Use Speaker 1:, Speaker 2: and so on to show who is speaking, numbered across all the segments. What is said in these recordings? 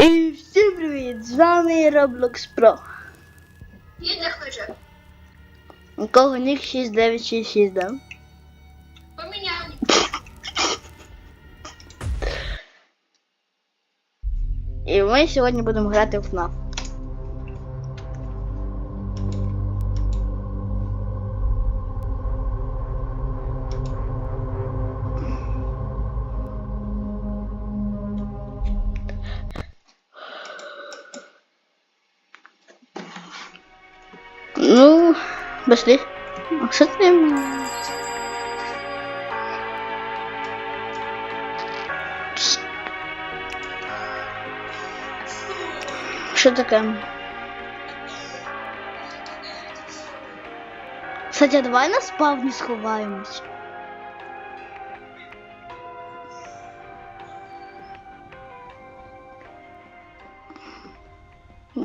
Speaker 1: І всім привіт! З вами Roblox Pro.
Speaker 2: І не хуже.
Speaker 1: У кого нік 6966, да?
Speaker 2: Поміняв.
Speaker 1: І ми сьогодні будемо грати в FNAF. Пошли. А что ты? Що таке? Кстати, а давай на спавні сховаємось.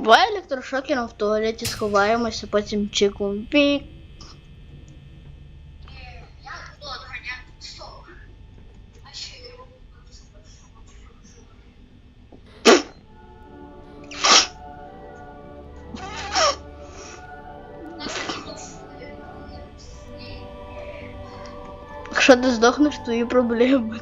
Speaker 1: Давай електрошокером в туалеті сховаємося, потім чеком пік.
Speaker 2: Я буду отганяти стол. А ще я його
Speaker 1: Якщо ти здохнеш, твої проблеми.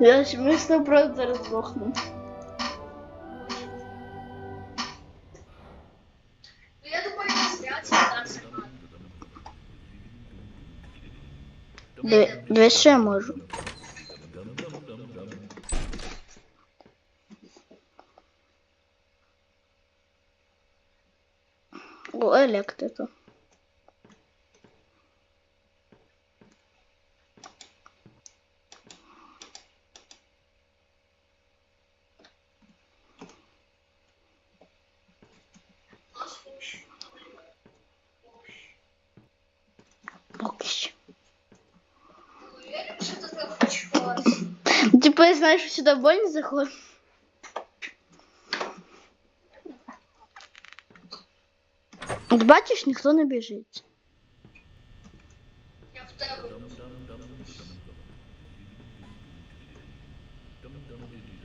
Speaker 1: Я ж ми 100% зараз здохнемо.
Speaker 2: Ну, я думаю, не зря це
Speaker 1: що я можу. О, електрика. Типа я знаю, що сюди бой не заходить. От бачиш, ніхто не біжить.
Speaker 2: Я в тебе.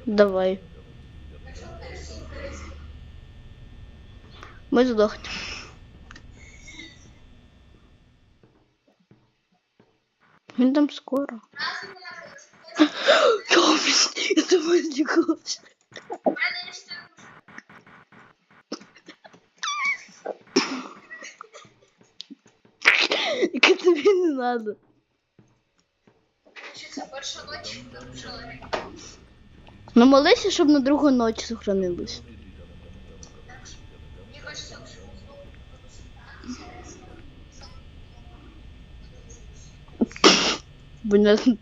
Speaker 1: Давай. Ми здохнемо. Він там скоро. çıkmış.
Speaker 2: Ben işte. Kötü birinin adı.
Speaker 1: Ну молися, щоб на другу ночь сохранилось. Понятно.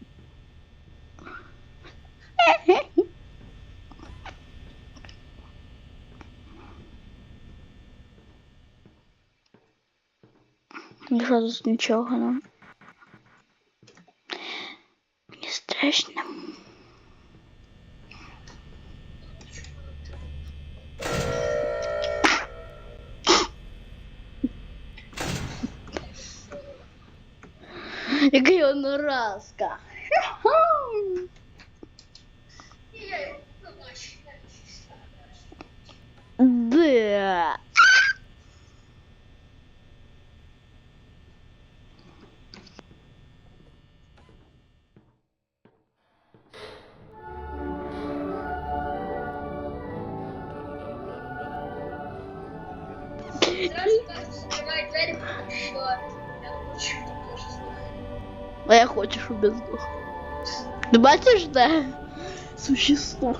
Speaker 1: Що тут нічого нам? Мені страшно. Який
Speaker 2: його побачу.
Speaker 1: Да. А я хочу, щоб я здох. Ти бачиш, де существо?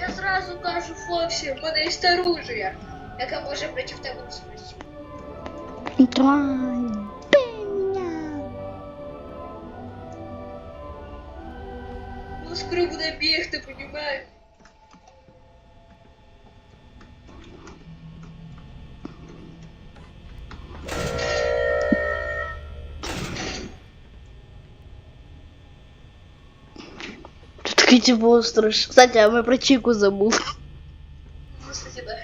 Speaker 2: Я зразу кажу Фоксі, в мене є оружие, яке може проти тебе спрацювати.
Speaker 1: Давай. Бей меня.
Speaker 2: Ну, скоро буде бігти, понімаєш?
Speaker 1: Тут такий типу страшно. Кстати, а ми про Чіку забули.
Speaker 2: Ну, кстати, да.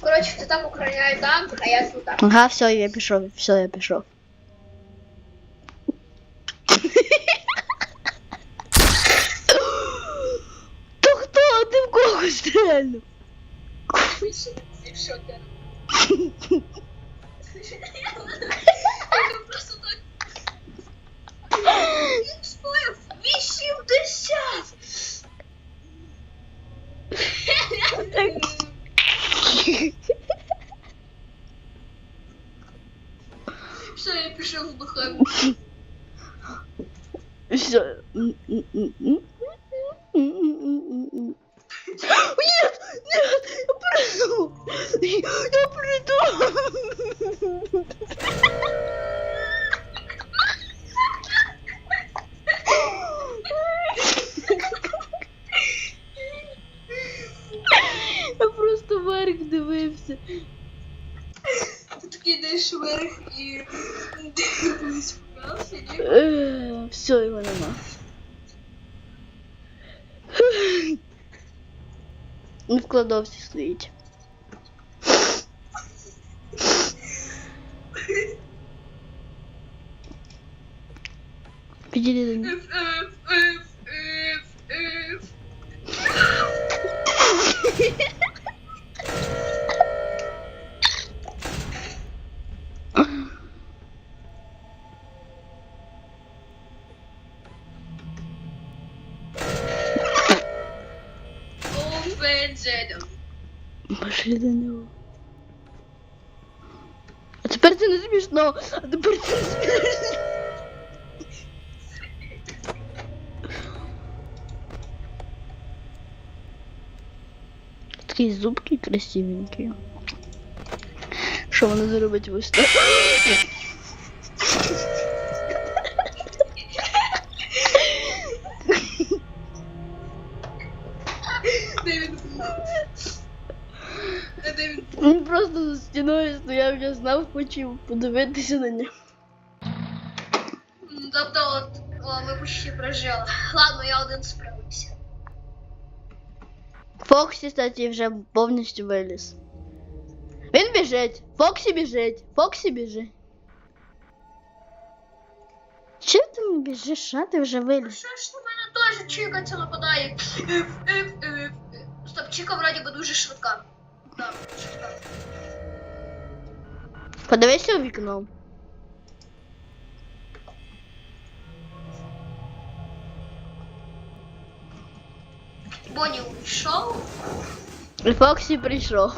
Speaker 2: Коротше, ти там охороняє танк, а я тут.
Speaker 1: Ага, все, я пішов, все, я пішов. То хто? Ти в кого стрельнув?
Speaker 2: І все, ти. Я Все, я пішов здухати.
Speaker 1: Все. Нет, нет, я приду. Я приду. Все, його нема. Не в кладовці Пошли до нього. А тепер це не смішно, а тепер це смішно. Такі зубки красивенькі. Що вона зробить ось знав, хотів подивитися на нього.
Speaker 2: М, Тобто, от, о, ми почти прожили. Ладно, я один справився.
Speaker 1: Фоксі, кстати, вже повністю виліз. Він біжить. Фоксі біжить. Фоксі біжить. Чим ти не біжиш, а ти вже виліз?
Speaker 2: Що ж на мене теж Чіка це нападає? Еф, еф, еф, еф. Стоп, Чіка вроді би дуже швидка. Так, швидка.
Speaker 1: Подивися у вікно.
Speaker 2: Бонні увійшов.
Speaker 1: І Фоксі прийшов.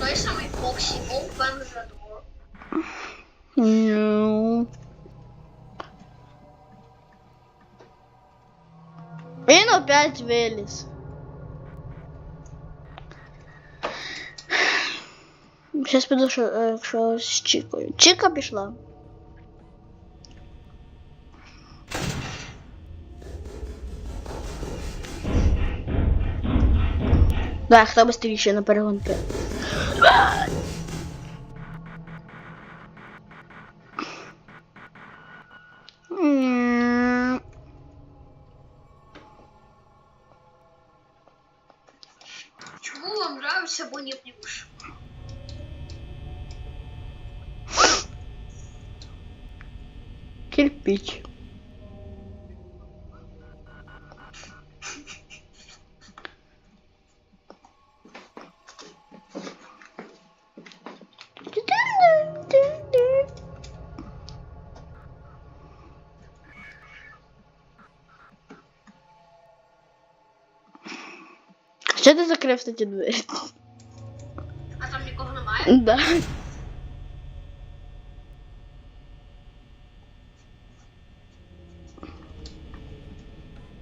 Speaker 2: Той самий Фоксі Open the door.
Speaker 1: Ну. Він опять виліз. Зараз піду, що, е, якщо з Чікою. Чіка пішла. Да, хто быстріше на перегонки. М.
Speaker 2: Чому вам нравится Бонні Плюш?
Speaker 1: Кирпич. Що ти закрив ті двері?
Speaker 2: А там нікого немає?
Speaker 1: Да.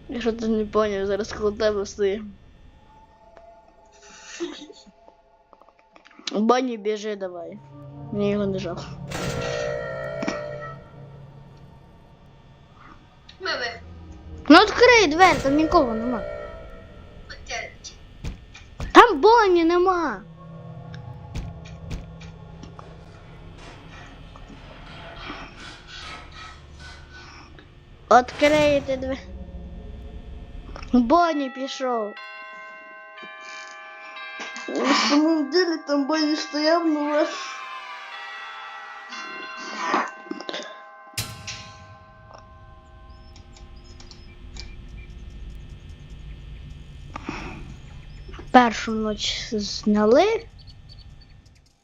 Speaker 1: Я що ти не поняв, зараз коло тебе стою. Бані біжи давай. Мені його не жалко.
Speaker 2: Ми ви.
Speaker 1: Ну відкрий двері, там нікого нема.
Speaker 2: Хотять.
Speaker 1: Там Бонні нема. Відкрийте двері. Бонні пішов.
Speaker 3: На самом деле там Бонни стояв, ну вас.
Speaker 1: Першу ніч зняли.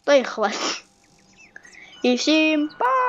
Speaker 1: Та й хватить. І всім па!